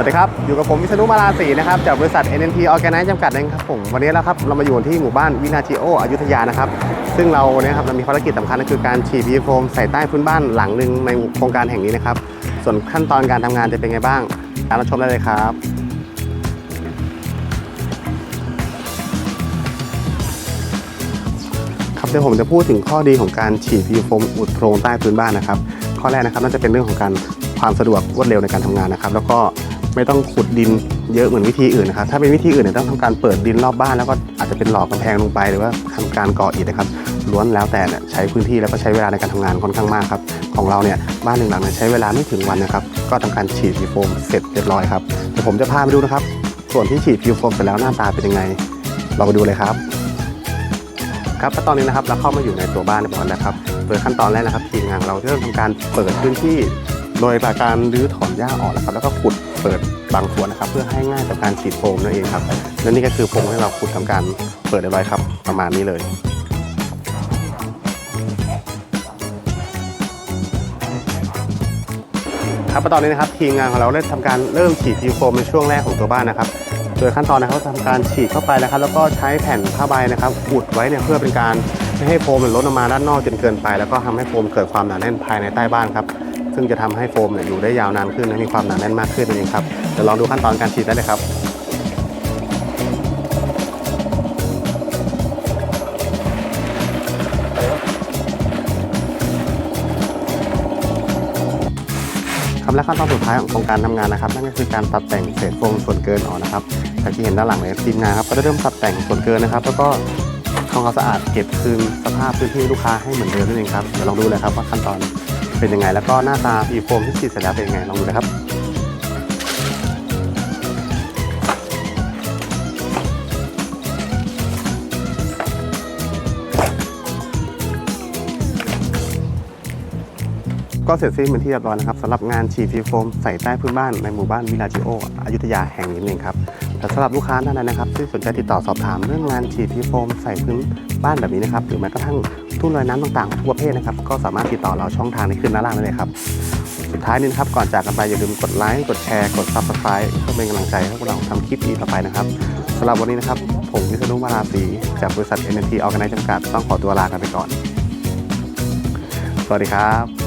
วัสดีครับ อยู่กับผมวิษณุมาลาศรีนะครับจากบริษัท NNT Organize จำกัดนะครับผมวันนี้แล้วครับเรามาอยู่ที่หมู่บ้านวินาจิโออยุธยานะครับ ซึ่งเราเนี่ยครับเรามีภารกิจสำคัญก็คือการฉีด PE โฟมใส่ใต้พื้นบ้านหลังหนึ่งในโครงการแห่งนี้นะครับ ส่วนขั้นตอนการทำงานจะเป็นไงบ้างตามรับชมได้เลยครับครับเดี๋ยวผมจะพูดถึงข้อดีของการฉีดพีโฟมอุดโพรงใต้พื้นบ้านนะครับ ข้อแรกนะครับน่าจะเป็นเรื่องของการความสะดวกรวดเร็วในการทำงานนะครับ แล้วก็ ไม่ต้องขุดดินเยอะเหมือนวิธีอื่นนะครับถ้าเป็นวิธีอื่นเนี่ยต้องทำการเปิดดินรอบบ้านแล้วก็อาจจะเป็นหลอกกำแพงลงไปหรือว่าทำการก่ออิฐนะครับล้วนแล้วแต่เนี่ยใช้พื้นที่แล้วก็ใช้เวลาในการทำงานค่อนข้างมากครับของเราเนี่ยบ้านหนึ่งหลังเนี่ยใช้เวลาไม่ถึงวันนะครับก็ทำการฉีดพีโฟมเสร็จเรียบร้อยครับเดี๋ยวผมจะพาไปดูนะครับ ส่วนที่ฉีดพีโฟมเสร็จแล้วหน้าตาเป็นยังไง เราไปดูเลยครับครับตอนนี้นะครับเราเข้ามาอยู่ในตัวบ้านเรียบร้อยแล้วครับโดยขั้นตอนแรกนะครับทีมงานเราเริ่มทำการเปิดพื้นที่ โดยการรื้อถอนหญ้าออกนะครับแล้วก็ขุดเปิดบางส่วนนะครับ เพื่อให้ง่ายต่อการฉีดโฟมนั่นเองครับและนี่ก็คือโฟมที่เราขุดทำการเปิดเรียบร้อยครับ ประมาณนี้เลยครับตอนนี้นะครับทีมงานของเราได้ทำการเริ่มฉีดพีโฟมในช่วงแรกของตัวบ้านนะครับ โดยขั้นตอนนะครับทำการฉีดเข้าไปนะครับ แล้วก็ใช้แผ่นผ้าใบนะครับอุดไว้เนี่ยเพื่อเป็นการไม่ให้โฟมมันล้นออกมาด้านนอกจนเกินไป แล้วก็ทำให้โฟมเกิดความหนาแน่นภายในใต้บ้านครับ ซึ่งจะทำให้โฟมเนี่ยอยู่ได้ยาวนานขึ้นและมีความหนาแน่นมากขึ้นนั่นเองครับเดี๋ยวลองดูขั้นตอนการฉีดได้เลยครับครับและขั้นตอนสุดท้ายของการทำงานนะครับนั่นก็คือการตัดแต่งเศษโฟมส่วนเกินออกนะครับจากที่เห็นด้านหลังเลยทีมงานครับก็ได้เริ่มตัดแต่งส่วนเกินนะครับ แล้วก็ทำความสะอาดเก็บคืนสภาพพื้นที่ลูกค้าให้เหมือนเดิมนั่นเองครับเดี๋ยวลองดูเลยครับว่าขั้นตอน เป็นยังไง แล้วก็หน้าตาพีโฟมที่ฉีดเสร็จแล้วเป็นยังไงลองดูเลยครับก็เสร็จสิ้นเป็นที่เรียบร้อยนะครับสำหรับงานฉีดฟีโฟมใส่ใต้พื้นบ้านในหมู่บ้านวิลาจิโออยุธยาแห่งนี้เองครับ แต่สำหรับลูกค้าท่านใดนะครับที่สนใจติดต่อสอบถามเรื่องงานฉีดฟีโฟมใส่พื้นบ้านแบบนี้นะครับหรือแม้กระทั่งทุ่นลอยน้ำต่างๆทุกประเภทนะครับก็สามารถติดต่อเราช่องทางที่ขึ้นด้านล่างได้เลยครับสุดท้ายนี้นะครับก่อนจากกันไปอย่าลืมกดไลค์กดแชร์กด subscribe เพื่อเป็นกำลังใจให้พวกเราทำคลิปดีต่อไปนะครับสำหรับวันนี้นะครับผมวิษณุมาลาศีจากบริษัท NNT Organize จำกัดต้องขอตัวลากันไปก่อน สวัสดีครับ